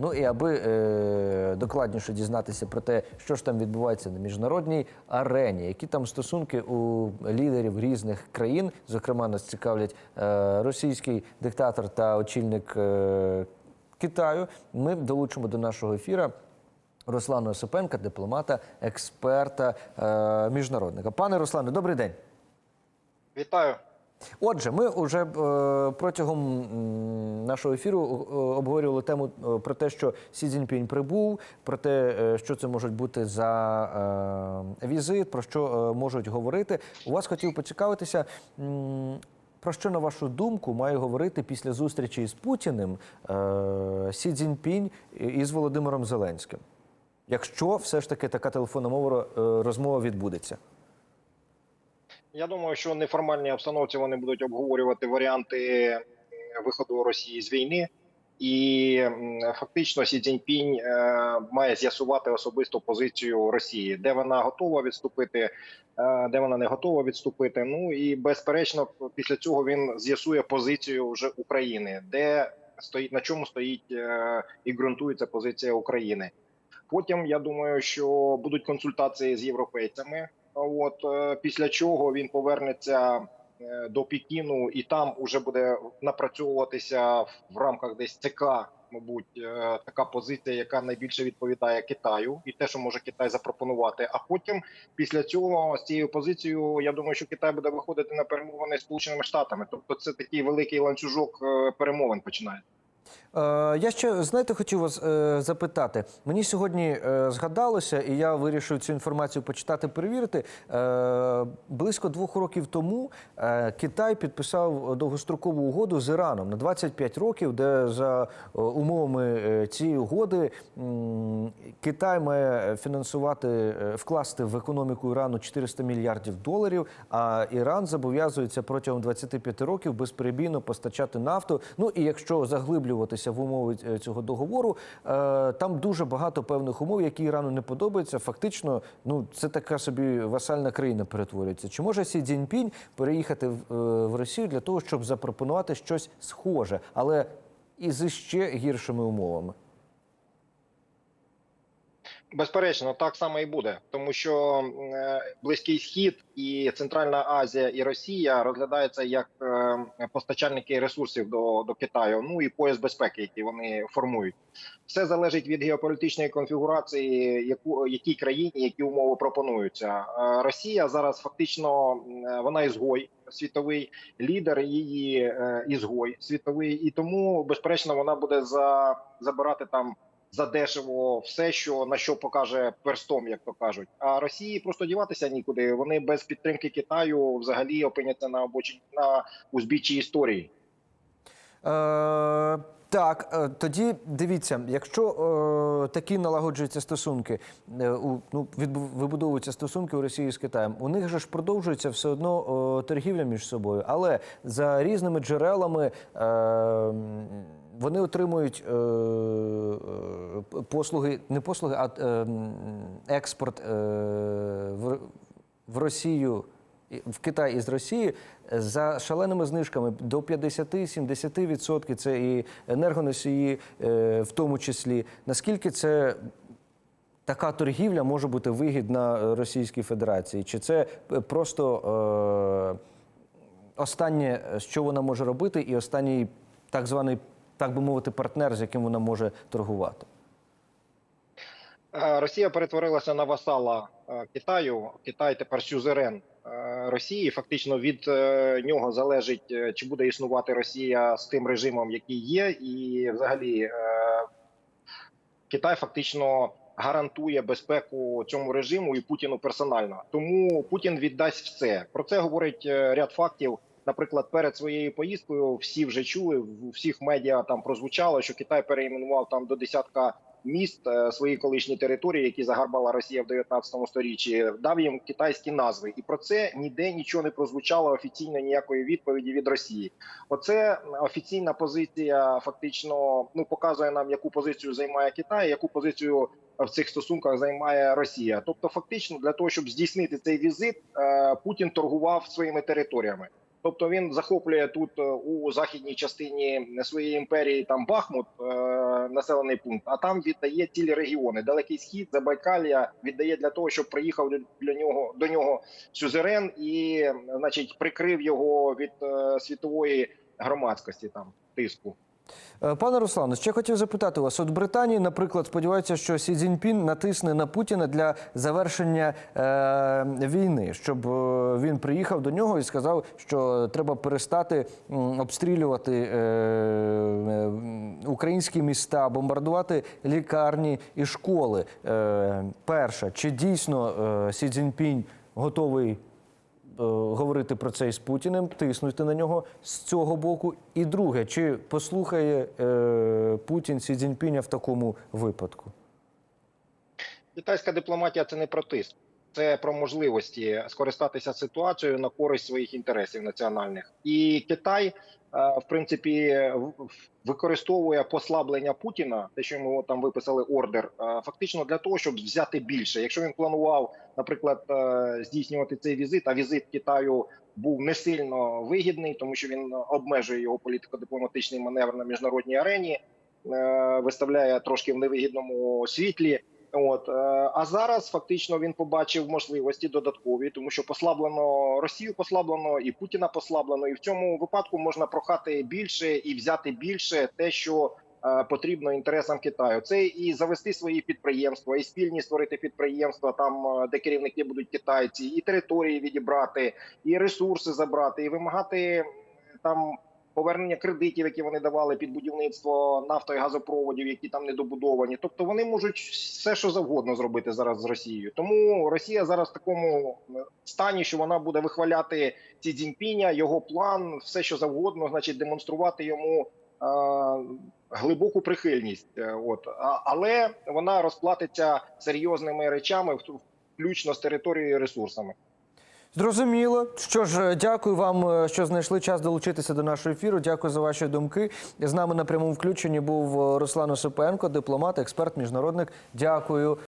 Ну і аби е, докладніше дізнатися про те, що ж там відбувається на міжнародній арені, які там стосунки у лідерів різних країн, зокрема, нас цікавлять е, російський диктатор та очільник е, Китаю. Ми долучимо до нашого ефіра. Руслану Осипенка, дипломата, експерта, е, міжнародника. Пане Руслане, добрий день. Вітаю. Отже, ми вже е, протягом нашого ефіру е, обговорювали тему е, про те, що Сі Цзіньпінь прибув, про те, е, що це можуть бути за візит, про що можуть говорити. У вас хотів поцікавитися. Про що, на вашу думку, має говорити після зустрічі з Путіним Сі Цзіньпінь із Володимиром Зеленським? Якщо все ж таки така телефонна мова розмова відбудеться? Я думаю, що в неформальній обстановці вони будуть обговорювати варіанти виходу Росії з війни, і фактично Сі Цзіньпінь е, має з'ясувати особисту позицію Росії, де вона готова відступити, е, де вона не готова відступити. Ну і безперечно, після цього він з'ясує позицію вже України, де стоїть на чому стоїть е, і ґрунтується позиція України. Потім я думаю, що будуть консультації з європейцями. От після чого він повернеться до Пекіну, і там уже буде напрацьовуватися в рамках десь ЦК, мабуть, е, така позиція, яка найбільше відповідає Китаю, і те, що може Китай запропонувати. А потім, після цього, з цією позицією, я думаю, що Китай буде виходити на перемовини з Сполученими Штатами. Тобто, це такий великий ланцюжок е, перемовин починає. Е, Я ще знаєте, хотів вас е, запитати. Мені сьогодні е, згадалося, і я вирішив цю інформацію почитати, перевірити. Близько двох років тому Китай підписав довгострокову угоду з Іраном на 25 років, де за умовами цієї угоди Китай має фінансувати, вкласти в економіку Ірану 400 мільярдів доларів. А Іран зобов'язується протягом 25 років безперебійно постачати нафту. Ну і якщо заглиблюватися в умови е, цього договору, е, там дуже багато певних умов, які Ірану не подобаються. Фактично, ну це така собі васальна країна перетворюється. Чи може Сі Цзіньпінь переїхати в, е, Росію для того, щоб запропонувати щось схоже, але із ще гіршими умовами? Безперечно, так само і буде, тому що е, близький схід і Центральна Азія і Росія розглядаються як е, постачальники ресурсів до, до Китаю. Ну і пояс безпеки, який вони формують. Все залежить від геополітичної конфігурації, яку якій країні які умови пропонуються. Е, Росія зараз фактично вона ізгой. Світовий лідер її ізгой світовий, і тому безперечно вона буде за забирати там задешево все, що на що покаже перстом, як то кажуть. А Росії просто діватися нікуди. Вони без підтримки Китаю взагалі опиняться на обочині на узбіччі історії. Е, так, е, тоді дивіться, якщо е, такі налагоджуються стосунки, е, у, ну, вибудовуються стосунки у Росії з Китаєм, у них же ж продовжується все одно е, торгівля між собою. Але за різними джерелами е, вони отримують е, е, послуги, не послуги, а е, експорт е, в, в Росію в Китай із Росії за шаленими знижками до 50-70%. Це і енергоносії, е, в тому числі. Наскільки це така торгівля може бути вигідна Російській Федерації? Чи це е, просто е, останнє, що вона може робити, і останній так званий, так би мовити, партнер, з яким вона може торгувати? Е, Росія перетворилася на васала е, Китаю. Китай тепер сюзерен е, Росії. Фактично від нього залежить, чи буде існувати Росія з тим режимом, який є, і взагалі Китай фактично гарантує безпеку цьому режиму і Путіну персонально. Тому Путін віддасть все. Про це говорить ряд фактів. Наприклад, перед своєю поїздкою всі вже чули в всіх медіа там прозвучало, що Китай переіменував там до десятка міст е, свої колишні території, які загарбала Росія в 19 сторіччі, дав їм китайські назви, і про це ніде нічого не прозвучало офіційно ніякої відповіді від Росії. Оце офіційна позиція, фактично ну показує нам, яку позицію займає Китай, яку позицію в цих стосунках займає Росія. Тобто, фактично, для того, щоб здійснити цей візит, е, Путін торгував своїми територіями. Тобто він захоплює тут е, у західній частині своєї імперії там Бахмут, е, населений пункт, а там віддає цілі регіони. Далекий схід, Забайкалія віддає для того, щоб приїхав для нього до нього сюзерен і, значить, прикрив його від е, світової громадськості там тиску. Е, Пане Руслане, ще хотів запитати вас. От Британії, наприклад, сподіваються, що Сі Цзіньпін натисне на Путіна для завершення е, війни, щоб е, він приїхав до нього і сказав, що треба перестати обстрілювати е, е, українські міста, бомбардувати лікарні і школи. Е, перше, чи дійсно е, Сі Цзіньпінь готовий? Е, говорити про це із Путіним, тиснути на нього з цього боку. І друге, чи послухає е, Путін Сі Цзіньпіня в такому випадку? Китайська дипломатія це не про тиск, це про можливості скористатися ситуацією на користь своїх інтересів національних. І Китай, е, в принципі, використовує послаблення Путіна, те, що йому там виписали ордер, е, фактично для того, щоб взяти більше. Якщо він планував, наприклад, е, здійснювати цей візит, а візит Китаю був не сильно вигідний, тому що він обмежує його політико-дипломатичний маневр на міжнародній арені, виставляє трошки в невигідному світлі. От е, а зараз фактично він побачив можливості додаткові, тому що послаблено Росію, послаблено і Путіна послаблено, і в цьому випадку можна прохати більше і взяти більше те, що е, потрібно інтересам Китаю. Це і завести свої підприємства, і спільні створити підприємства, там е, де керівники будуть китайці, і території відібрати, і ресурси забрати, і вимагати там повернення кредитів, які вони давали під будівництво нафто і газопроводів, які там недобудовані. Тобто вони можуть все, що завгодно зробити зараз з Росією. Тому Росія зараз в такому е, стані, що вона буде вихваляти ці Цзіньпіня, його план, все що завгодно, значить, демонструвати йому. е, Глибоку прихильність, Е, от але вона розплатиться серйозними речами, включно з територією і ресурсами. Зрозуміло. Що ж, дякую вам, е, що знайшли час долучитися до нашого ефіру. Дякую за ваші думки. З нами на прямому включенні був е, Руслан Осипенко, дипломат, експерт, міжнародник. Дякую.